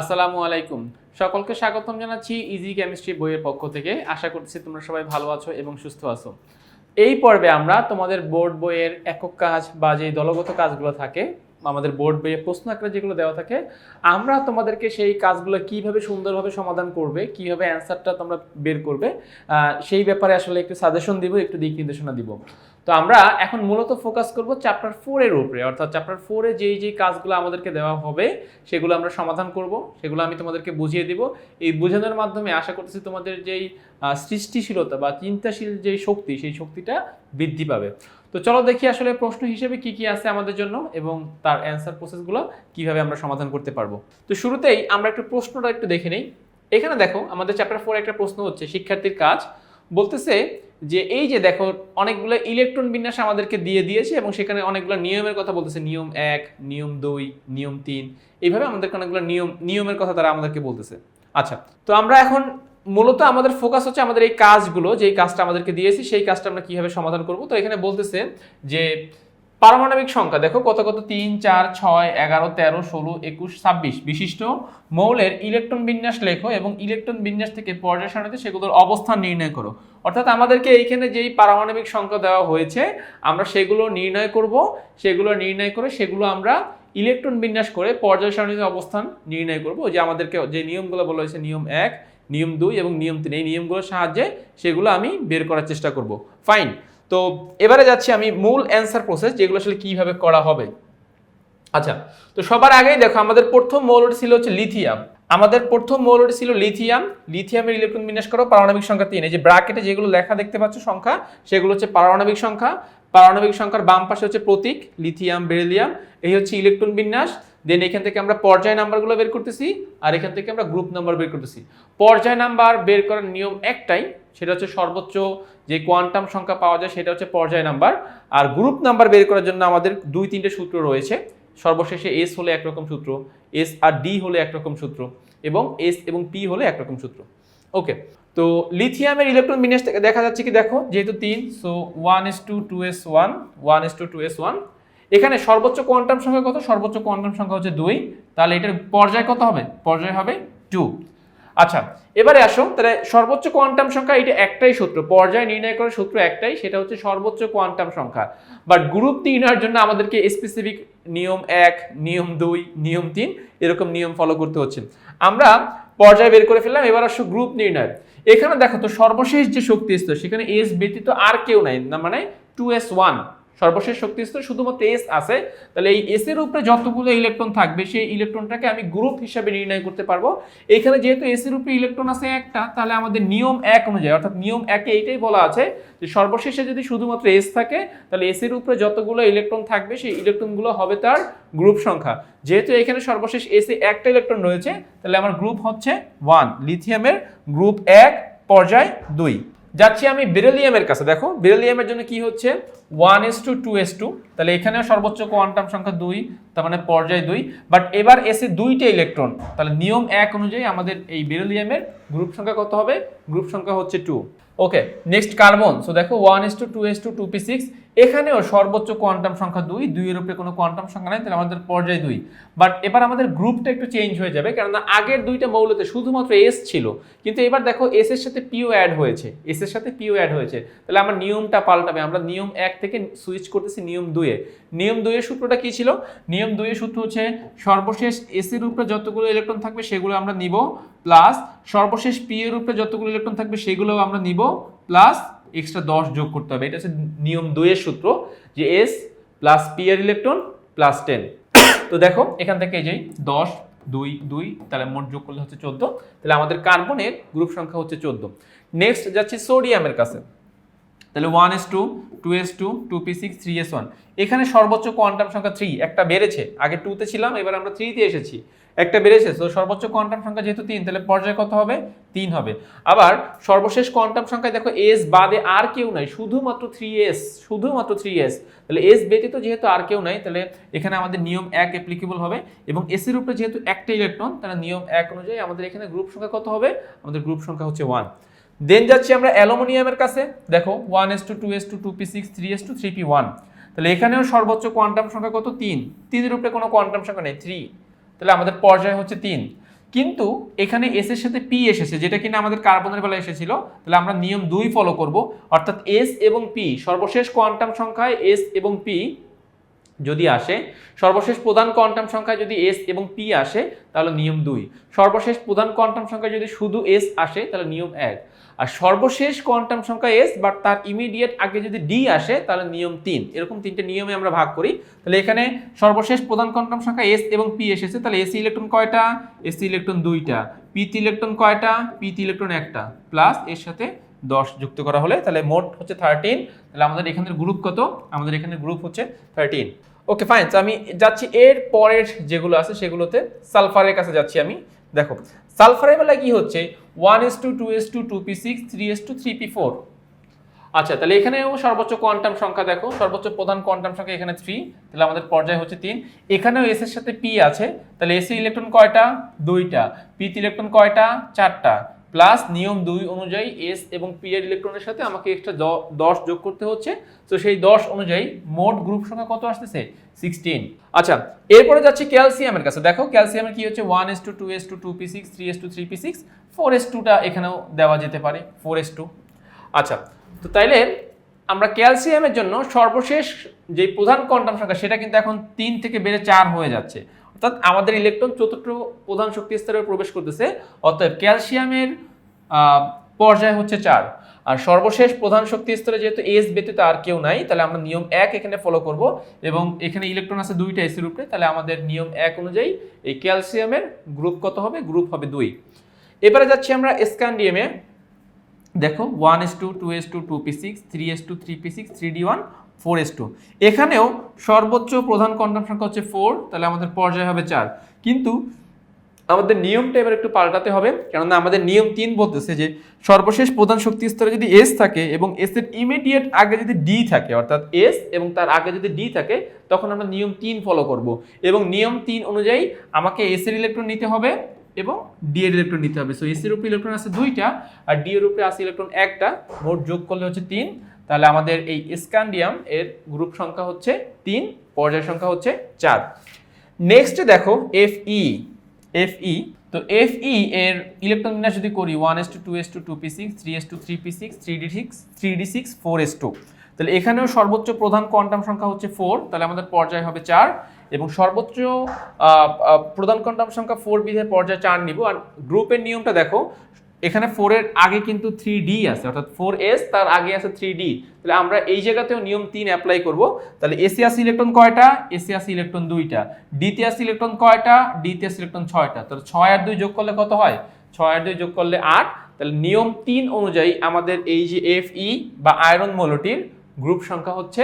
আসসালামু আলাইকুম। সকলকে স্বাগতম জানাচ্ছি ইজি কেমিস্ট্রি বইয়ের পক্ষ থেকে। আশা করছি তোমরা সবাই ভালো আছো এবং সুস্থ আছো। এই পর্বে আমরা তোমাদের বোর্ড বইয়ের একক কাজ বা যে দলগত কাজগুলো থাকে, আমাদের বোর্ড বইয়ে প্রশ্ন আকারে যেগুলো দেওয়া থাকে, আমরা তোমাদেরকে সেই কাজগুলো কীভাবে সুন্দরভাবে সমাধান করবে, কীভাবে অ্যান্সারটা তোমরা বের করবে সেই ব্যাপারে আসলে একটু সাজেশন দিব, একটু দিক নির্দেশনা দিব। তো আমরা এখন মূলত ফোকাস করব চ্যাপ্টার ফোরের উপরে, অর্থাৎ চ্যাপ্টার ফোরে যেই যেই কাজগুলো আমাদেরকে দেওয়া হবে, সেগুলো আমরা সমাধান করব। সেগুলো আমি তোমাদেরকে বুঝিয়ে দিব। এই বোঝানোর মাধ্যমে আশা করতেছি তোমাদের যেই সৃষ্টিশীলতা বা চিন্তাশীল যেই শক্তি, সেই শক্তিটা বৃদ্ধি পাবে। তো চলো দেখি আসলে প্রশ্ন হিসেবে কি কি আছে আমাদের জন্য এবং তার অ্যান্সার প্রসেসগুলো কীভাবে আমরা সমাধান করতে পারব। তো শুরুতেই আমরা একটু প্রশ্নটা একটু দেখে নেই। এখানে দেখো, আমাদের চ্যাপ্টার ফোরে একটা প্রশ্ন হচ্ছে, শিক্ষার্থীর কাজ। বলতেছে যে এই যে দেখো, অনেকগুলো ইলেকট্রন বিন্যাস আমাদেরকে দিয়ে দিয়েছে এবং সেখানে অনেকগুলো নিয়মের কথা বলতেছে। নিয়ম এক, নিয়ম দুই, নিয়ম তিন। এইভাবে আমাদেরকে অনেকগুলো নিয়ম, নিয়মের কথা তারা আমাদেরকে বলতেছে। আচ্ছা তো আমরা এখন মূলত আমাদের ফোকাস হচ্ছে আমাদের এই কাজগুলো, যেই কাজটা আমাদেরকে দিয়েছি, সেই কাজটা আমরা কীভাবে সমাধান করব? তো এখানে বলতেছে যে পারমাণবিক সংখ্যা, দেখো কত কত, তিন, চার, ছয়, এগারো, তেরো, ষোলো, একুশ, ছাব্বিশ, বিশিষ্ট মৌলের ইলেকট্রন বিন্যাস লেখো এবং ইলেকট্রন বিন্যাস থেকে পর্যায় সারণীতে সেগুলোর অবস্থান নির্ণয় করো। অর্থাৎ আমাদেরকে এইখানে যেই পারমাণবিক সংখ্যা দেওয়া হয়েছে, আমরা সেগুলো নির্ণয় করব, সেগুলো নির্ণয় করে সেগুলো আমরা ইলেকট্রন বিন্যাস করে পর্যায় সারণীতে অবস্থান নির্ণয় করব। যে আমাদেরকে যে নিয়মগুলো বলা হয়েছে, নিয়ম এক, নিয়ম দুই এবং নিয়ম তিন, এই নিয়মগুলোর সাহায্যে সেগুলো আমি বের করার চেষ্টা করব। ফাইন তো এবারে যাচ্ছি আমি মূল অ্যান্সার প্রসেস যেগুলো আসলে কীভাবে করা হবে। আচ্ছা তো সবার আগেই দেখো, আমাদের প্রথম মৌলটি ছিল হচ্ছে লিথিয়াম আমাদের প্রথম মৌলটি ছিল লিথিয়াম লিথিয়ামের ইলেকট্রন বিন্যাস করো পারমাণবিক সংখ্যা তিন। এই যে ব্র্যাকেটে যেগুলো লেখা দেখতে পাচ্ছ সংখ্যা, সেগুলো হচ্ছে পারমাণবিক সংখ্যা। পারমাণবিক সংখ্যার বাম পাশে হচ্ছে প্রতীক লিথিয়াম বেরিলিয়াম এই হচ্ছে ইলেকট্রন বিন্যাস। দেন এখান থেকে আমরা পর্যায় নাম্বারগুলো বের করতেছি, আর এখান থেকে আমরা গ্রুপ নাম্বার বের করতেছি। পর্যায় নাম্বার বের করার নিয়ম একটাই সেটা হচ্ছে সর্বোচ্চ যে কোয়ান্টাম সংখ্যা পাওয়া যায় সেটা হচ্ছে পর্যায় নাম্বার। আর গ্রুপ নাম্বার বের করার জন্য আমাদের দুই তিনটে সূত্র রয়েছে। সর্বশেষে এস হলে একরকম সূত্র এস আর ডি হলে একরকম সূত্র এবং এস এবং পি হলে একরকম সূত্র। ওকে তো লিথিয়ামের ইলেকট্রন বিন্যাস থেকে দেখা যাচ্ছে কি দেখো, যেহেতু তিন so one S two two S one one S two two S one এখানে সর্বোচ্চ কোয়ান্টাম সংখ্যা কত? সর্বোচ্চ কোয়ান্টাম সংখ্যা হচ্ছে দুই। তাহলে এটার পর্যায় কত হবে? পর্যায় হবে টু আচ্ছা এবারে আসো তাহলে সর্বোচ্চ কোয়ান্টাম সংখ্যা এটা একটাই সূত্র, পর্যায় নির্ণয় করার সূত্র একটাই, সেটা হচ্ছে সর্বোচ্চ কোয়ান্টাম সংখ্যা। বাট গ্রুপ নির্ণয়ের জন্য আমাদেরকে স্পেসিফিক নিয়ম এক, নিয়ম দুই, নিয়ম তিন, এরকম নিয়ম ফলো করতে হচ্ছে। আমরা পর্যায় বের করে ফেললাম, এবার আসো গ্রুপ নির্ণয়। এখানে দেখো তো সর্বশেষ যে শক্তি স্তর সেখানে এস ব্যতীত আর কেউ নাই না মানে টু এস ওয়ান সর্বশেষ শক্তি স্তর শুধুমাত্র এস আছে। তাহলে এই এস এর উপরে যতগুলো ইলেকট্রন থাকবে, সেই ইলেকট্রনটাকে আমি গ্রুপ হিসাবে নির্ণয় করতে পারব। এখানে যেহেতু এস এর উপরে ইলেকট্রন আছে একটা, তাহলে আমাদের নিয়ম এক অনুযায়ী, অর্থাৎ নিয়ম একে এইটাই বলা আছে যে সর্বশেষে যদি শুধুমাত্র এস থাকে, তাহলে এস এর উপরে যতগুলো ইলেকট্রন থাকবে, সেই ইলেকট্রনগুলো হবে তার গ্রুপ সংখ্যা। যেহেতু এখানে সর্বশেষ এসে একটা ইলেকট্রন রয়েছে, তাহলে আমার গ্রুপ হচ্ছে ওয়ান লিথিয়ামের গ্রুপ এক, পর্যায় দুই। যাচ্ছি আমি বেরেলিয়ামের কাছে। দেখো বেরেলিয়ামের জন্য কি হচ্ছে? One S two two S two তাহলে এখানেও সর্বোচ্চ কোয়ান্টাম সংখ্যা দুই, তার মানে পর্যায় দুই। বাট এবার এসে দুইটা ইলেকট্রন তাহলে নিয়ম এক অনুযায়ী আমাদের এই বেরেলিয়ামের গ্রুপ সংখ্যা কত হবে? গ্রুপ সংখ্যা হচ্ছে two okay next carbon so দেখো one S two two S two two P six এখানেও সর্বোচ্চ কোয়ান্টাম সংখ্যা দুই, দুইয়ের উপরে কোনো কোয়ান্টাম সংখ্যা নাই, তাহলে আমাদের পর্যায় দুই। বাট এবার আমাদের গ্রুপটা একটু চেঞ্জ হয়ে যাবে, কেননা আগের দুইটা মৌলতে শুধুমাত্র এস ছিল, কিন্তু এবার দেখো এস এর সাথে পিও অ্যাড হয়েছে এস এর সাথে পিও অ্যাড হয়েছে। তাহলে আমার নিয়মটা পাল্টাবে, আমরা নিয়ম এক থেকে সুইচ করতেছি নিয়ম দুয়ে নিয়ম দুইয়ের সূত্রটা কি ছিল? নিয়ম দুইয়ের সূত্র হচ্ছে সর্বশেষ এস এর উপরে যতগুলো ইলেকট্রন থাকবে, সেগুলো আমরা নিব প্লাস সর্বশেষ পি এর উপরে যতগুলো ইলেকট্রন থাকবে, সেগুলোও আমরা নিব প্লাস এক্সট্রা দশ যোগ করতে হবে। এটা হচ্ছে নিয়ম দুইয়ের সূত্র যে এস প্লাস পি আর ইলেকট্রন প্লাস টেন তো দেখো, এখান থেকে যাই দশ, দুই দুই, তাহলে মোট যোগ করলে হচ্ছে চোদ্দ। তাহলে আমাদের কার্বনের গ্রুপ সংখ্যা হচ্ছে চোদ্দ। নেক্সট যাচ্ছি সোডিয়ামের কাছে। তাহলে one S two two S two two P six three S one এখানে সর্বোচ্চ কোয়ান্টাম সংখ্যা থ্রি একটা বেড়েছে। আগে টুতে ছিলাম, এবার আমরা থ্রিতে এসেছি। একটা বেড়েছে, তো সর্বোচ্চ কোয়ান্টাম সংখ্যা যেহেতু তিন, তাহলে পর্যায় কত হবে? তিন হবে। আবার সর্বশেষ কোয়ান্টাম সংখ্যায় দেখো এস বাদে আর কেউ নাই, শুধুমাত্র থ্রি এস শুধুমাত্র থ্রি এস তাহলে এস ব্যতীত যেহেতু আর কেউ নাই, তাহলে এখানে আমাদের নিয়ম এক অ্যাপ্লিকেবল হবে। এবং এস এর উপরে যেহেতু একটা ইলেকট্রন তাহলে নিয়ম এক অনুযায়ী আমাদের এখানে গ্রুপ সংখ্যা কত হবে? আমাদের গ্রুপ সংখ্যা হচ্ছে ওয়ান দেন যাচ্ছি আমরা অ্যালুমিনিয়ামের কাছে। দেখো one S two two S two two P six three S two three P one তাহলে এখানেও সর্বোচ্চ কোয়ান্টাম সংখ্যা কত? তিন। তিনের উপরে কোনো কোয়ান্টাম সংখ্যা নেই থ্রি তাহলে আমাদের পর্যায় হচ্ছে তিন। কিন্তু এখানে এস এর সাথে পি এসেছে, যেটা কিনা আমাদের কার্বনের বেলা এসেছিল। তাহলে আমরা নিয়ম দুই ফলো করব। অর্থাৎ এস এবং পি সর্বশেষ কোয়ান্টাম সংখ্যায় এস এবং পি যদি আসে, সর্বশেষ প্রধান কোয়ান্টাম সংখ্যায় যদি এস এবং পি আসে, তাহলে নিয়ম দুই। সর্বশেষ প্রধান কোয়ান্টাম সংখ্যায় যদি শুধু এস আসে, তাহলে নিয়ম এক। আর সর্বশেষ কোয়ান্টাম সংখ্যা এস বাট তার ইমিডিয়েট আগে যদি ডি আসে, তাহলে নিয়ম তিন। এরকম তিনটে নিয়মে আমরা ভাগ করি। তাহলে এখানে সর্বশেষ প্রধান কোয়ান্টাম সংখ্যা এস এবং পি এসেছে। তাহলে এসি ইলেকট্রন কয়টা? এসি ইলেকট্রন দুইটা। পিতি ইলেকট্রন কয়টা? পিতি ইলেকট্রন একটা। প্লাস এর সাথে দশ যুক্ত করা হলে, তাহলে মোট হচ্ছে থার্টিন তাহলে আমাদের এখানের গ্রুপ কত? আমাদের এখানে গ্রুপ হচ্ছে থার্টিন ওকে ফাইন আমি যাচ্ছি এর পরের যেগুলো আছে, সেগুলোতে সালফারের কাছে যাচ্ছি আমি। দেখো সালফারের বেলায় কি হচ্ছে? One S two two S two two P six three S two three P four আচ্ছা তাহলে এখানেও সর্বোচ্চ কোয়ান্টাম সংখ্যা দেখো। সর্বোচ্চ প্রধান কোয়ান্টাম সংখ্যা এখানে থ্রি তাহলে আমাদের পর্যায় হচ্ছে তিন। এখানেও এস এর সাথে পি আছে, তাহলে এসি ইলেকট্রন কয়টা? দুইটা। পিতে ইলেকট্রন কয়টা? চারটা। প্লাস নিয়ম দুই অনুযায়ী এস এবং পি এর ইলেকট্রনের সাথে আমাকে এক্সট্রা দশ যোগ করতে হচ্ছে। তো সেই দশ অনুযায়ী মোট গ্রুপ সংখ্যা কত আসতেছে? সিক্সটিন আচ্ছা এরপরে যাচ্ছি ক্যালসিয়ামের কাছে। দেখো ক্যালসিয়ামের কি হচ্ছে? One S two two S two two P six three S two three P six four S টুটা এখানেও দেওয়া যেতে পারে ফোর এস টু আচ্ছা তো তাইলে আমরা ক্যালসিয়ামের জন্য সর্বশেষ যে প্রধান কোয়ান্টাম সংখ্যা, সেটা কিন্তু এখন তিন থেকে বেড়ে চার হয়ে যাচ্ছে। অর্থাৎ আমাদের ইলেকট্রন চতুর্থ প্রধান শক্তি স্তরে প্রবেশ করতেছে অর্থাৎ ক্যালসিয়ামের পর্যায় হচ্ছে চার। আর সর্বশেষ প্রধান শক্তি স্তরে যেহেতু এস ব্যতীত আর কেউ নাই, তাহলে আমরা নিয়ম এক এখানে ফলো করব এবং এখানে ইলেকট্রন আছে দুইটা এসির উপরে তাহলে আমাদের নিয়ম এক অনুযায়ী এই ক্যালসিয়ামের গ্রুপ কত হবে? গ্রুপ হবে দুই। এবারে যাচ্ছি আমরা স্ক্যান্ডিয়ামে দেখো one S two two S two two P six three S two three P six three D one four S two. এখানেও সর্বোচ্চ প্রধান কোয়ান্টাম সংখ্যা হচ্ছে ফোর, তাহলে আমাদের পর্যায় হবে চার। কিন্তু আমাদের নিয়মটা এবার একটু পাল্টাতে হবে, কেননা আমাদের নিয়ম তিন বলতেছে যে সর্বশেষ প্রধান শক্তি স্তরে যদি এস থাকে এবং এস এর ইমিডিয়েট আগে যদি ডি থাকে, অর্থাৎ এস এবং তার আগে যদি ডি থাকে, তখন আমরা নিয়ম তিন ফলো করব। এবং নিয়ম তিন অনুযায়ী আমাকে এস এর ইলেকট্রন নিতে হবে এবং ডি এর ইলেকট্রন নিতে হবে। সো এস এর উপরে ইলেকট্রন আছে দুইটা, আর ডি এর উপরে আছে ইলেকট্রন একটা। মোট যোগ করলে হচ্ছে তিন তাহলে আমাদের এই স্ক্যান্ডিয়াম এর গ্রুপ সংখ্যা হচ্ছে তিন, পর্যায় সংখ্যা হচ্ছে চার। নেক্সট দেখো এফ ই এফ ই তো এফ ই এর ইলেকট্রন বিন্যাস যদি করি one S two two S two two P six three S two three P six three D six three D six four S two তাহলে এখানেও সর্বোচ্চ প্রধান quantum সংখ্যা হচ্ছে ফোর তাহলে আমাদের পর্যায় হবে চার, এবং সর্বোচ্চ প্রধান কোয়ান্টাম সংখ্যা ফোর বিধে পর্যায় চার নিব। আর গ্রুপের নিয়মটা দেখো এখানে ফোরের আগে কিন্তু থ্রি ডি আছে, অর্থাৎ ফোর এস তার আগে আছে থ্রি ডি তাহলে আমরা এই জায়গাতেও নিয়ম তিন অ্যাপ্লাই করব। তাহলে এসি আসি ইলেকট্রন কয়টা? এসি আসি ইলেকট্রন দুইটা। ডিতে আসি ইলেকট্রন কয়টা? ডিতে আসি ইলেকট্রন ছয়টা। তাহলে ছয় আর দুই যোগ করলে কত হয়? ছয় আর দুই যোগ করলে আট। তাহলে নিয়ম তিন অনুযায়ী আমাদের এই যে এফ ই বা আয়রন মৌলটির গ্রুপ সংখ্যা হচ্ছে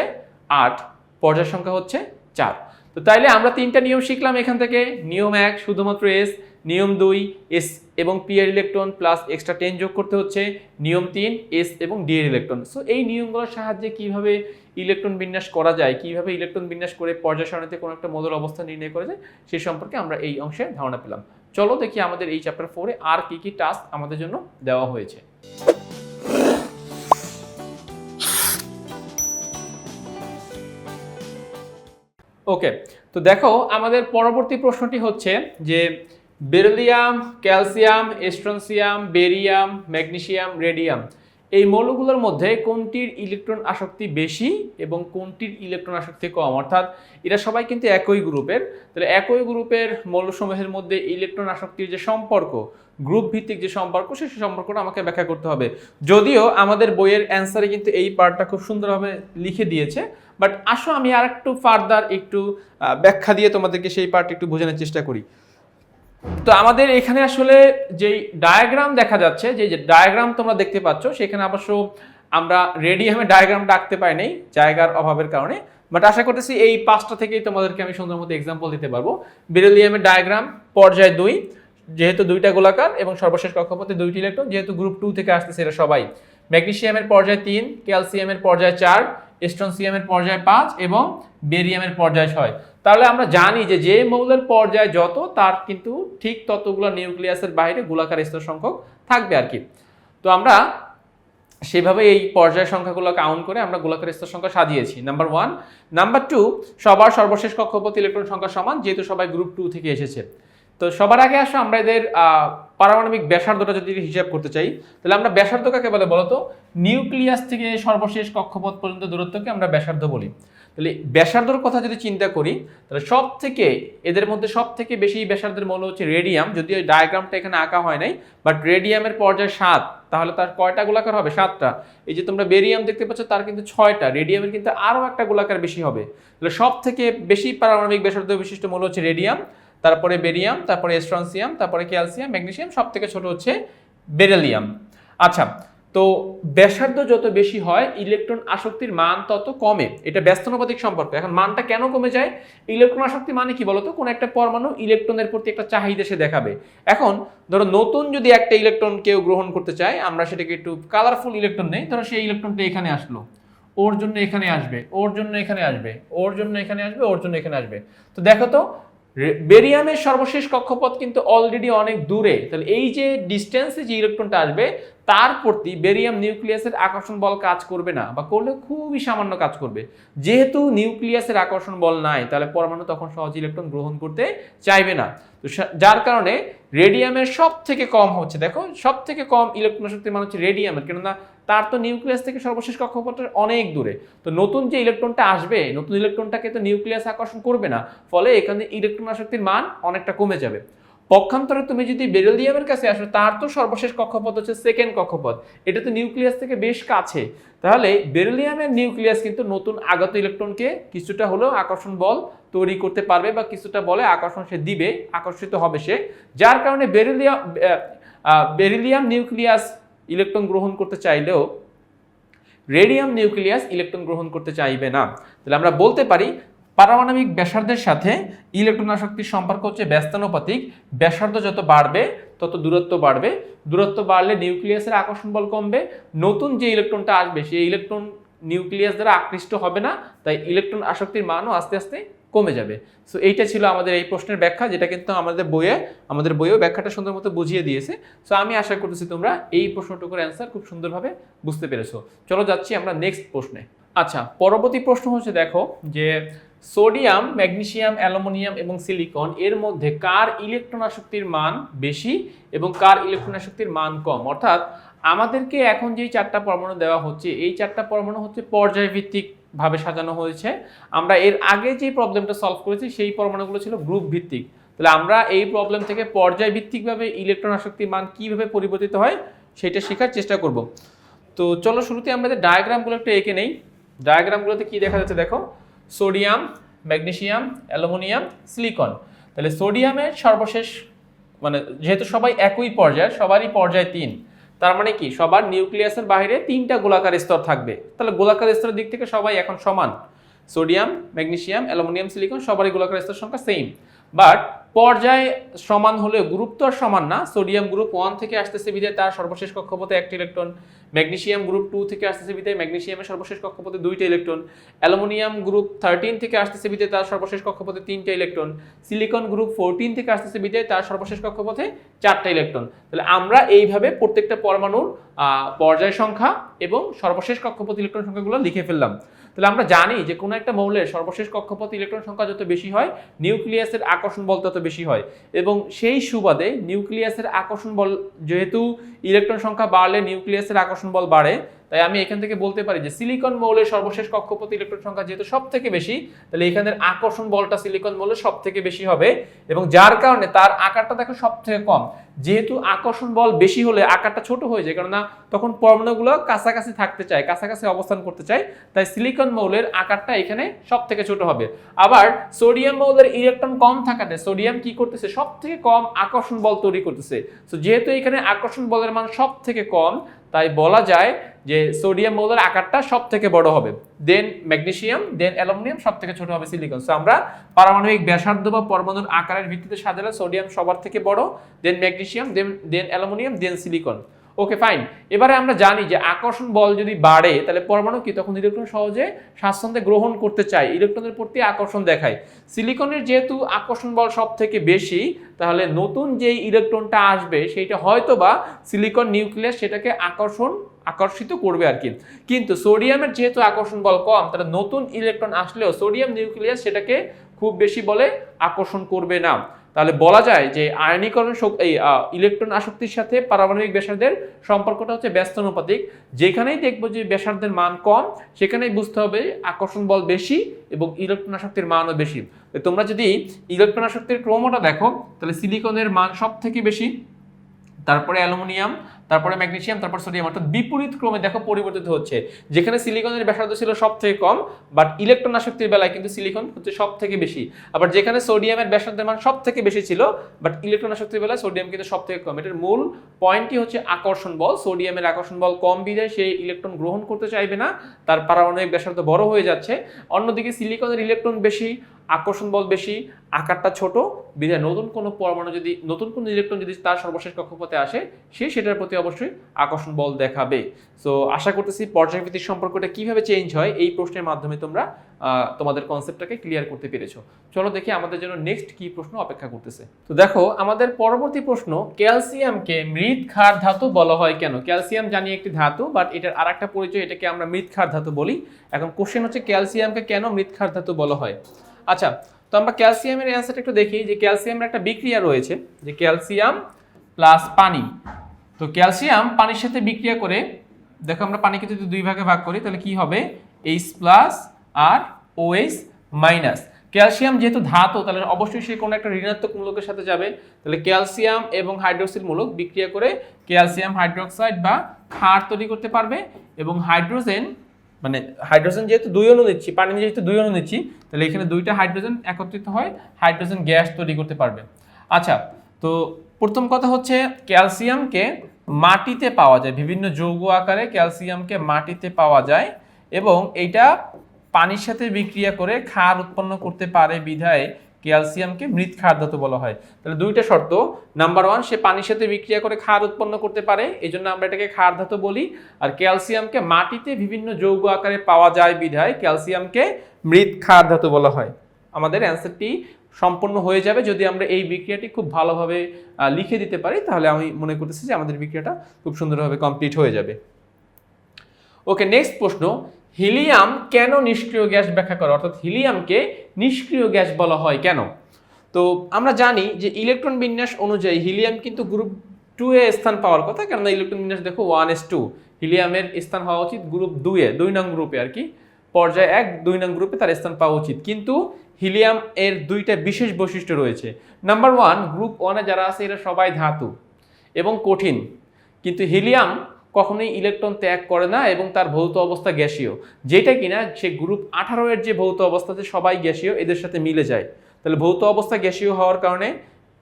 আট, পর্যায় সংখ্যা হচ্ছে চার। তো তাইলে আমরা তিনটা নিয়ম শিখলাম এখান থেকে। নিয়ম এক, শুধুমাত্র এস নিয়ম দুই এস এবং পি এর ইলেকট্রন প্লাস এক্সট্রা টেন যোগ করতে হচ্ছে। নিয়ম তিন এস এবং ডি এর ইলেকট্রন সো এই নিয়মগুলোর সাহায্যে কীভাবে ইলেকট্রন বিন্যাস করা যায়, কীভাবে ইলেকট্রন বিন্যাস করে পর্যায় সারণীতে কোনো একটা মডেল অবস্থা নির্ণয় করা যায় সেই সম্পর্কে আমরা এই অংশে ধারণা পেলাম। চলো দেখি আমাদের এই চ্যাপ্টার ফোরে আর কি কি টাস্ক আমাদের জন্য দেওয়া হয়েছে। ওকে তো দেখো, আমাদের পরবর্তী প্রশ্নটি হচ্ছে যে beryllium, calcium, strontium, barium, magnesium, radium. এই মৌলগুলোর মধ্যে কোনটির ইলেকট্রন আসক্তি বেশি এবং কোনটির ইলেকট্রন আসক্তি কম? অর্থাৎ এরা সবাই কিন্তু একই গ্রুপের। তাহলে একই গ্রুপের মৌলসমূহের মধ্যে ইলেকট্রন আসক্তির যে সম্পর্ক, গ্রুপ ভিত্তিক যে সম্পর্ক সেই সম্পর্কটা আমাকে ব্যাখ্যা করতে হবে। যদিও আমাদের বইয়ের অ্যান্সারে কিন্তু এই পার্টটা খুব সুন্দরভাবে লিখে দিয়েছে, বাট আসো আমি আর একটু ফার্দার একটু ব্যাখ্যা দিয়ে তোমাদেরকে সেই পার্ট একটু বোঝানোর চেষ্টা করি। তো আমাদের এখানে আসলে যেই ডায়াগ্রাম দেখা যাচ্ছে, যে ডায়াগ্রাম তোমরা দেখতে পাচ্ছ, সেখানে অবশ্য আমরা রেডিয়ামে ডায়াগ্রাম ডাকতে পাই নাই, জায়গার অভাবের কারণে। বাট আশা করতেছি এই পাঁচটা থেকেই তোমাদেরকে আমি সুন্দর মতো এক্সাম্পল দিতে পারব। বেরিলিয়ামের ডায়াগ্রাম পর্যায় দুই, যেহেতু দুইটা গোলাকার এবং সর্বশেষ কক্ষপথে দুইটি ইলেকট্রন যেহেতু গ্রুপ টু থেকে আসতেছে এরা সবাই। ম্যাগনেশিয়ামের পর্যায় তিন, ক্যালসিয়ামের পর্যায় চার স্ট্রনসিয়ামের পর্যায় পাঁচ এবং বেরিয়ামের পর্যায় ছয়। তাহলে আমরা জানি যে যে মৌলের পর্যায় যত, তার কিন্তু ঠিক ততগুলো নিউক্লিয়াসের বাইরে গোলাকার স্তর সংখ্যক থাকবে আর কি। তো আমরা সেভাবে এই পর্যায় সংখ্যাগুলো কাউন্ট করে আমরা গোলাকার স্তর সংখ্যা সাজিয়েছি নাম্বার ওয়ান নাম্বার টু সবার সর্বশেষ কক্ষপথ ইলেকট্রন সংখ্যা সমান, যেহেতু সবাই গ্রুপ টু থেকে এসেছে। তো সবার আগে আসো, আমরা এদের পারমাণবিক ব্যাসার্ধটা যদি হিসাব করতে চাই, তাহলে আমরা ব্যাসার্ধ কাকে বলে বলতো? নিউক্লিয়াস থেকে সর্বশেষ কক্ষপথ পর্যন্ত দূরত্বকে আমরা ব্যাসার্ধ বলি। তাহলে ব্যাসার্ধর কথা যদি চিন্তা করি, তাহলে সব থেকে এদের মধ্যে সব থেকে বেশি ব্যাসার্ধের মৌল হচ্ছে রেডিয়াম। যদিও ডায়াগ্রামটা এখানে আঁকা হয় নাই বাট রেডিয়ামের পর্যায়ে সাত, তাহলে তার কয়টা গোলাকার হবে? সাতটা। এই যে তোমরা বেরিয়াম দেখতে পাচ্ছ, তার কিন্তু ছয়টা। রেডিয়ামের কিন্তু আরও একটা গোলাকার বেশি হবে। তাহলে সব থেকে বেশি পারমাণবিক ব্যাসার্ধ বিশিষ্ট মৌল হচ্ছে রেডিয়াম তারপরে বেরিয়াম, তারপরে এস্ট্রনসিয়াম, তারপরে ক্যালসিয়াম, ম্যাগনেসিয়াম সব থেকে ছোট হচ্ছে বেরেলিয়াম। আচ্ছা তো ব্যাসার্ধ যত বেশি হয়, ইলেকট্রন আসক্তির মান তত কমে। এটা ব্যস্তানুপাতিক সম্পর্ক। এখন মানটা কেন কমে যায়? ইলেকট্রন আসক্তি মানে কি বলতো? কোন একটা পরমাণু ইলেকট্রনের প্রতি একটা চাহিদা সে দেখাবে। এখন ধরো নতুন যদি একটা ইলেকট্রন কেউ গ্রহণ করতে চায়, আমরা সেটাকে একটু কালারফুল ইলেকট্রন নেই, ধরো সেই ইলেকট্রনটা এখানে আসলো। ওর জন্য এখানে আসবে, ওর জন্য এখানে আসবে, ওর জন্য এখানে আসবে, ওর জন্য এখানে আসবে। তো দেখো তো বেরিয়ামের সর্বশেষ কক্ষপথ কিন্তু অলরেডি অনেক দূরে। তাহলে এই যে ডিস্টেন্সে যে ইলেকট্রনটা আসবে তার প্রতি বেরিয়াম নিউক্লিয়াসের আকর্ষণ বল কাজ করবে না, বা করলে খুবই সামান্য কাজ করবে। যেহেতু নিউক্লিয়াসের আকর্ষণ বল নাই, তাহলে পরমাণু তখন সহজ ইলেকট্রন গ্রহণ করতে চাইবে না। তো যার কারণে রেডিয়ামের সব থেকে কম হচ্ছে, দেখো সব থেকে কম ইলেকট্রন শক্তির মান হচ্ছে রেডিয়ামের কেননা তার তো নিউক্লিয়াস থেকে সর্বশেষ কক্ষপথের অনেক দূরে। তো নতুন যে ইলেকট্রনটা আসবে, নতুন ইলেকট্রনটাকে তো নিউক্লিয়াস আকর্ষণ করবে না, ফলে এখানে ইলেকট্রন আসক্তির মান অনেকটা কমে যাবে। পক্ষান্তরে তুমি যদি বেরেলিয়ামের কাছে আসো, তার তো সর্বশেষ কক্ষপথ হচ্ছে সেকেন্ড কক্ষপথ। এটা তো নিউক্লিয়াস থেকে বেশ কাছে। তাহলে বেরেলিয়ামের নিউক্লিয়াস কিন্তু নতুন আগত ইলেকট্রনকে কিছুটা হলেও আকর্ষণ বল তৈরি করতে পারবে বা কিছুটা বলে আকর্ষণ সে দিবে, আকর্ষিত হবে সে। যার কারণে বেরিলিয়াম বেরিলিয়াম নিউক্লিয়াস ইলেকট্রন গ্রহণ করতে চাইলেও রেডিয়াম নিউক্লিয়াস ইলেকট্রন গ্রহণ করতে চাইবে না। তাহলে আমরা বলতে পারি পারমাণবিক ব্যাসার্ধের সাথে ইলেকট্রন আসক্তির সম্পর্ক হচ্ছে ব্যস্তানুপাতিক। ব্যাসার্ধ যত বাড়বে, তত দূরত্ব বাড়বে। দূরত্ব বাড়লে নিউক্লিয়াসের আকর্ষণ বল কমবে। নতুন যে ইলেকট্রনটা আসবে, সেই ইলেকট্রন নিউক্লিয়াস দ্বারা আকৃষ্ট হবে না, তাই ইলেকট্রন আসক্তির মানও আস্তে আস্তে কমে যাবে। সো এইটা ছিল আমাদের এই প্রশ্নের ব্যাখ্যা, যেটা কিন্তু আমাদের বইয়ে, আমাদের বইয়েও ব্যাখ্যাটা সুন্দর মতো বুঝিয়ে দিয়েছে। সো আমি আশা করতেছি তোমরা এই প্রশ্নটুকুর অ্যান্সার খুব সুন্দরভাবে বুঝতে পেরেছ। চলো যাচ্ছি আমরা নেক্সট প্রশ্নে। আচ্ছা পরবর্তী প্রশ্ন হচ্ছে, দেখো যে সোডিয়াম, ম্যাগনেসিয়াম, অ্যালুমিনিয়াম এবং সিলিকন এর মধ্যে কার ইলেকট্রন আসক্তির মান বেশি এবং কার ইলেকট্রন আসক্তির মান কম? অর্থাৎ আমাদেরকে এখন যেই চারটা পরমাণু দেওয়া হচ্ছে, এই চারটা পরমাণু হচ্ছে পর্যায়ভিত্তিক ভাবে সাজানো হয়েছে। আমরা এর আগে যে প্রবলেমটা সলভ করেছি, সেই পরমাণুগুলো ছিল গ্রুপ ভিত্তিক। তাহলে আমরা এই প্রবলেম থেকে পর্যায়ভিত্তিকভাবে ইলেকট্রন আসক্তির মান কীভাবে পরিবর্তিত হয়, সেটা শেখার চেষ্টা করব। তো চলো শুরুতে আমরা যে ডায়াগ্রামগুলো একটু এঁকে নেই। ডায়াগ্রামগুলোতে কি দেখা যাচ্ছে দেখো? Sodium, magnesium, aluminium, silicon. তাহলে সোডিয়ামের সর্বশেষ মানে যেহেতু সবাই একই পর্যায়ে, সবারই পর্যায় তিন, তার মানে কি? সবার নিউক্লিয়াসের বাইরে তিনটা গোলাকার স্তর থাকবে। তাহলে গোলাকার স্তরের দিক থেকে সবাই এখন সমান। সোডিয়াম, ম্যাগনেসিয়াম, অ্যালুমিনিয়াম, সিলিকন, সবারই গোলাকার স্তর সংখ্যা সেম বাট পর্যায়ে সমান গ্রুপ তো আর সমান না, সোডিয়াম গ্রুপ ওয়ান থেকে আসতেছে বিধায় তার সর্বশেষ কক্ষপথে একটি ইলেকট্রন, ম্যাগনেসিয়াম গ্রুপ টু থেকে আসতেছে বিধায় ম্যাগনেসিয়ামের সর্বশেষ কক্ষপথে দুইটা ইলেকট্রন, অ্যালুমিনিয়াম গ্রুপ থার্টিন থেকে আসতেছে বিধায় তার সর্বশেষ কক্ষপথে তিনটা ইলেকট্রন, সিলিকন গ্রুপ ফোরটিন থেকে আসতেছে বিধায় তার সর্বশেষ কক্ষপথে চারটা ইলেকট্রন। তাহলে আমরা এইভাবে প্রত্যেকটা পরমাণুর পর্যায় সংখ্যা এবং সর্বশেষ কক্ষপথ ইলেকট্রন সংখ্যাগুলো লিখে ফেললাম। তাহলে আমরা জানি যে কোনো একটা মৌলের সর্বশেষ কক্ষপথে ইলেকট্রন সংখ্যা যত বেশি হয়, নিউক্লিয়াসের আকর্ষণ বল তত বেশি হয়। এবং সেই সুবাদে নিউক্লিয়াসের আকর্ষণ বল যেহেতু ইলেকট্রন সংখ্যা বাড়লে নিউক্লিয়াসের আকর্ষণ বল বাড়ে তাই আমি এখান থেকে বলতে পারি যে সিলিকন মৌলের সর্বশেষ কক্ষপথ ইলেকট্রন সংখ্যা যেহেতু সব থেকে বেশি, তাহলে এখানের আকর্ষণ বলটা সিলিকন মৌলের সব থেকে বেশি হবে এবং যার কারণে তার আকারটা দেখো সব থেকে কম। যেহেতু আকর্ষণ বল বেশি হলে আকারটা ছোট হয়ে যায়, কেননা তখন পরমাণুগুলো কাছাকাছি থাকতে চায়, কাছাকাছি অবস্থান করতে চায়, তাই সিলিকন মৌলের আকারটা এখানে সব থেকে ছোট হবে। আবার সোডিয়াম মৌলের ইলেকট্রন কম থাকাতে সোডিয়াম কি করতেছে? সব থেকে কম আকর্ষণ বল তৈরি করতেছে। তো যেহেতু এখানে আকর্ষণ বলের মান সব থেকে কম তাই বলা যায় যে সোডিয়াম মৌলের আকারটা সব থেকে বড় হবে। দেন ম্যাগনেশিয়াম দেন অ্যালুমিনিয়াম সব থেকে ছোট হবে সিলিকন সো আমরা পারমাণবিক ব্যাসার্ধ বা পরমাণুর আকারের ভিত্তিতে সাজালে সোডিয়াম সবার থেকে বড় then magnesium then then aluminium then silicon okay fine এবারে আমরা জানি যে আকর্ষণ বল যদি বাড়ে, তাহলে পরমাণু কি? তখন ইলেকট্রন সহজে স্বাচ্ছন্দ্যে গ্রহণ করতে চায়, ইলেকট্রনের প্রতি আকর্ষণ দেখায়। সিলিকনের যেহেতু আকর্ষণ বল সব থেকে বেশি, তাহলে নতুন যে ইলেকট্রনটা আসবে, সেইটা হয়তো বা সিলিকন নিউক্লিয়াস সেটাকে আকর্ষণ, আকর্ষিত করবে আর কি। কিন্তু সোডিয়ামের যেহেতু আকর্ষণ বল কম, তাহলে নতুন ইলেকট্রন আসলেও সোডিয়াম নিউক্লিয়াস সেটাকে খুব বেশি বলে আকর্ষণ করবে না। তাহলে বলা যায় যে আয়নীকরণ এই ইলেকট্রন আসক্তির সাথে পারমাণবিক ব্যাসার্ধের সম্পর্কটা হচ্ছে ব্যস্তানুপাতিক। যেখানেই দেখব যে ব্যাসার্ধের মান কম, সেখানেই বুঝতে হবে আকর্ষণ বল বেশি এবং ইলেকট্রন আসক্তির মানও বেশি। তোমরা যদি ইলেকট্রন আসক্তির ক্রমটা দেখো, তাহলে সিলিকনের মান সব থেকে বেশি, তারপরে অ্যালুমিনিয়াম তারপরে ম্যাগনেশিয়াম, তারপর সোডিয়াম, অর্থাৎ বিপরীত ক্রমে দেখো পরিবর্তিত হচ্ছে। যেখানে সিলিকনের ব্যাসার্ধ ছিল সব থেকে কম বাট ইলেকট্রন আসক্তির বেলায় কিন্তু সিলিকন হচ্ছে সব থেকে বেশি। আবার যেখানে সোডিয়ামের ব্যাসার্ধের মান সব থেকে বেশি ছিল বাট ইলেকট্রন আসক্তির বেলায় সোডিয়াম কিন্তু সব থেকে কম। এটার মূল পয়েন্টই হচ্ছে আকর্ষণ বল। সোডিয়ামের আকর্ষণ বল কম বিধায় সে ইলেকট্রন গ্রহণ করতে চাইবে না, তার পারমাণবিক ব্যাসার্ধ বড় হয়ে যাচ্ছে। অন্যদিকে সিলিকনের ইলেকট্রন বেশি, আকর্ষণ বল বেশি, আকারটা ছোট বিধায় নতুন কোনো পরমাণু যদি, নতুন কোনো ইলেকট্রন যদি তার সর্বশেষ কক্ষপথে আসে, সে সেটার প্রতি অবশ্যই আকর্ষণ বল দেখাবে। সো আশা করতেছি পর্যায়ভিত্তিক সম্পর্কটা কীভাবে চেঞ্জ হয়, এই প্রশ্নের মাধ্যমে তোমরা তোমাদের কনসেপ্টটাকে ক্লিয়ার করতে পেরেছ। চলো দেখি আমাদের জন্য নেক্সট কি প্রশ্ন অপেক্ষা করতেছে। তো দেখো, আমাদের পরবর্তী প্রশ্ন, ক্যালসিয়ামকে মৃৎ ক্ষার ধাতু বলা হয় কেন? ক্যালসিয়াম জানি একটি ধাতু বাট এটার আর একটা পরিচয়, এটাকে আমরা মৃৎ ক্ষার ধাতু বলি। এখন কোশ্চেন হচ্ছে, ক্যালসিয়ামকে কেন মৃৎ ক্ষার ধাতু বলা হয়? আচ্ছা তো আমরা ক্যালসিয়ামের অ্যান্সারটা একটু দেখি, যে ক্যালসিয়ামের একটা বিক্রিয়া রয়েছে, যে ক্যালসিয়াম প্লাস পানি। তো ক্যালসিয়াম পানির সাথে বিক্রিয়া করে, দেখো আমরা পানিকে যদি দুই ভাগে ভাগ করি, তাহলে কি হবে? এইচ প্লাস আর ওএইচ মাইনাস ক্যালসিয়াম যেহেতু ধাতু, তাহলে অবশ্যই সে কোনো একটা ঋণাত্মক মূলকের সাথে যাবে। তাহলে ক্যালসিয়াম এবং হাইড্রোক্সিল মূলক বিক্রিয়া করে ক্যালসিয়াম হাইড্রোক্সাইড বা ক্ষার তৈরি করতে পারবে এবং হাইড্রোজেন মানে হাইড্রোজেন যেহেতু দুই অণু দিচ্ছি পানি যেহেতু দুই অণু দিচ্ছি তাহলে এখানে দুইটা হাইড্রোজেন একত্রিত হয়, হাইড্রোজেন গ্যাস তৈরি করতে পারবে। আচ্ছা তো প্রথম কথা হচ্ছে ক্যালসিয়ামকে মাটিতে পাওয়া যায়, বিভিন্ন যৌগ আকারে ক্যালসিয়ামকে মাটিতে পাওয়া যায় এবং এটা পানির সাথে বিক্রিয়া করে ক্ষার উৎপন্ন করতে পারে বিধায় ক্যালসিয়ামকে মৃৎ ক্ষার ধাতু বলা হয়। তাহলে দুইটা শর্ত। নাম্বার ওয়ান সে পানির সাথে বিক্রিয়া করে ক্ষার উৎপন্ন করতে পারে এই জন্য আমরা এটাকে ক্ষার ধাতু বলি। আর ক্যালসিয়ামকে মাটিতে বিভিন্ন যৌগ আকারে পাওয়া যায় বিধায় ক্যালসিয়ামকে মৃৎ ক্ষার ধাতু বলা হয়। আমাদের অ্যান্সারটি সম্পূর্ণ হয়ে যাবে। যদি আমরা এই বিক্রিয়াটি খুব ভালোভাবে লিখে দিতে পারি, তাহলে আমি মনে করতেছি যে আমাদের বিক্রিয়াটা খুব সুন্দরভাবে কমপ্লিট হয়ে যাবে। ওকে নেক্সট প্রশ্ন। হিলিয়াম কেন নিষ্ক্রিয় গ্যাস ব্যাখ্যা করে? অর্থাৎ হিলিয়ামকে নিষ্ক্রিয় গ্যাস বলা হয় কেন? তো আমরা জানি যে ইলেকট্রন বিন্যাস অনুযায়ী হিলিয়াম কিন্তু গ্রুপ টু এ স্থান পাওয়ার কথা, কেননা ইলেকট্রন বিন্যাস দেখো ওয়ান এস টু। হিলিয়ামের স্থান হওয়া উচিত গ্রুপ দুয়ে দুই নং গ্রুপে আর কি। পর্যায়ে এক, দুই নং গ্রুপে তার স্থান পাওয়া উচিত। কিন্তু হিলিয়াম এর দুইটা বিশেষ বৈশিষ্ট্য রয়েছে। নাম্বার ওয়ান, গ্রুপ ওয়ানে যারা আছে এরা সবাই ধাতু এবং কঠিন। কিন্তু হিলিয়াম কখনোই ইলেকট্রন ত্যাগ করে না এবং তার ভৌত অবস্থা গ্যাসীয়। যেটা কিনা সে গ্রুপ আঠারো এর যে ভৌত অবস্থাতে সবাই গ্যাসীয়, এদের সাথে মিলে যায়। তাহলে ভৌত অবস্থা গ্যাসীয় হওয়ার কারণে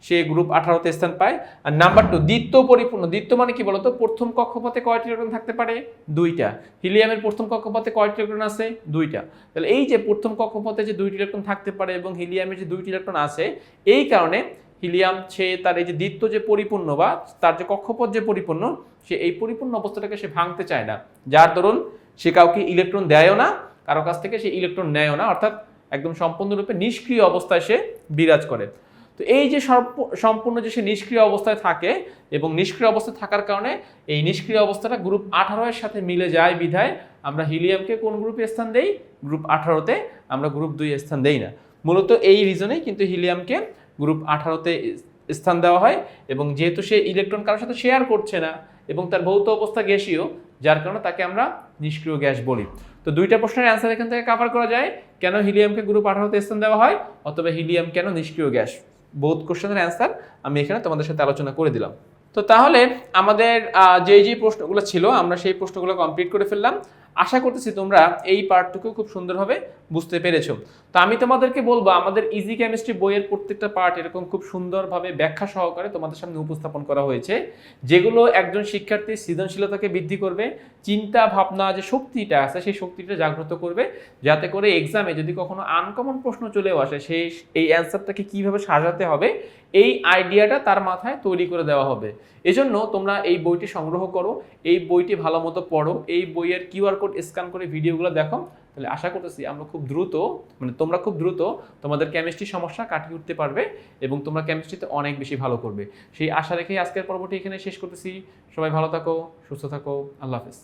সে গ্রুপ আঠারোতে স্থান পায়। আর নাম্বার টু দ্বিত্ব পরিপূর্ণ। দ্বিত্ব মানে কি বলতো? প্রথম কক্ষপথে কয়টি ইলেকট্রন থাকতে পারে? দুইটা। হিলিয়ামের প্রথম কক্ষপথে কয়টি ইলেকট্রন আছে? দুইটা। তাহলে এই যে প্রথম কক্ষপথে যে দুইটি ইলেকট্রন থাকতে পারে এবং হিলিয়ামের যে দুইটি ইলেকট্রন আছে, এই কারণে হিলিয়াম, সে তার এই যে দ্বিত্ব যে পরিপূর্ণ বা তার যে কক্ষপথ যে পরিপূর্ণ, সে এই পরিপূর্ণ অবস্থাটাকে সে ভাঙতে চায় না। যার দরুন সে কাউকে ইলেকট্রন দেয়ও না, কারও কাছ থেকে সে ইলেকট্রন নেয়ও না, অর্থাৎ একদম সম্পূর্ণরূপে নিষ্ক্রিয় অবস্থায় সে বিরাজ করে। তো এই যে সম্পূর্ণ যে সে নিষ্ক্রিয় অবস্থায় থাকে এবং নিষ্ক্রিয় অবস্থায় থাকার কারণে এই নিষ্ক্রিয় অবস্থাটা গ্রুপ আঠারো এর সাথে মিলে যায় বিধায় আমরা হিলিয়ামকে কোন গ্রুপে স্থান দেই? গ্রুপ আঠারোতে আমরা গ্রুপ দুই স্থান দেই না। মূলত এই রিজনেই কিন্তু হিলিয়ামকে গ্রুপ আঠারোতে স্থান দেওয়া হয় এবং যেহেতু সে ইলেকট্রন কারোর সাথে শেয়ার করছে না এবং তার ভৌত অবস্থা গ্যাসীয়, যার কারণে তাকে আমরা নিষ্ক্রিয় গ্যাস বলি। তো দুইটা প্রশ্নের অ্যান্সার এখান থেকে কভার করা যায়, কেন হিলিয়ামকে গ্রুপ আঠারোতে স্থান দেওয়া হয় অথবা হিলিয়াম কেন নিষ্ক্রিয় গ্যাস? বোধ কোশ্চেনের অ্যান্সার আমি এখানে তোমাদের সাথে আলোচনা করে দিলাম। তো তাহলে আমাদের যে যে প্রশ্নগুলো ছিল, আমরা সেই প্রশ্নগুলো কমপ্লিট করে ফেললাম। আশা করতেছি তোমরা এই পার্টটুকু খুব সুন্দরভাবে বুঝতে পেরেছ। তো আমি তোমাদেরকে বলব, আমাদের ইজি কেমিস্ট্রি বইয়ের প্রত্যেকটা পার্ট এরকম খুব সুন্দরভাবে ব্যাখ্যা সহকারে তোমাদের সামনে উপস্থাপন করা হয়েছে, যেগুলো একজন শিক্ষার্থীর সৃজনশীলতাকে বৃদ্ধি করবে, চিন্তা, ভাবনা, যে শক্তিটা আছে সেই শক্তিটা জাগ্রত করবে, যাতে করে এক্সামে যদি কখনো আনকমন প্রশ্ন চলেও আসে সেই এই অ্যান্সারটাকে কীভাবে সাজাতে হবে, এই আইডিয়াটা তার মাথায় তৈরি করে দেওয়া হবে। এজন্য তোমরা এই বইটি সংগ্রহ করো, এই বইটি ভালো মতো পড়ো, এই বইয়ের কিউআর কোড স্ক্যান করে ভিডিওগুলো দেখো তাহলে আশা করতেছি আমরা খুব দ্রুত মানে তোমরা খুব দ্রুত তোমাদের কেমিস্ট্রি সমস্যা কাটিয়ে উঠতে পারবে এবং তোমরা কেমিস্ট্রিতে অনেক বেশি ভালো করবে। সেই আশা রেখেই আজকের পর্বটি এখানে শেষ করতেছি। সবাই ভালো থাকো, সুস্থ থাকো। আল্লাহ হাফেজ।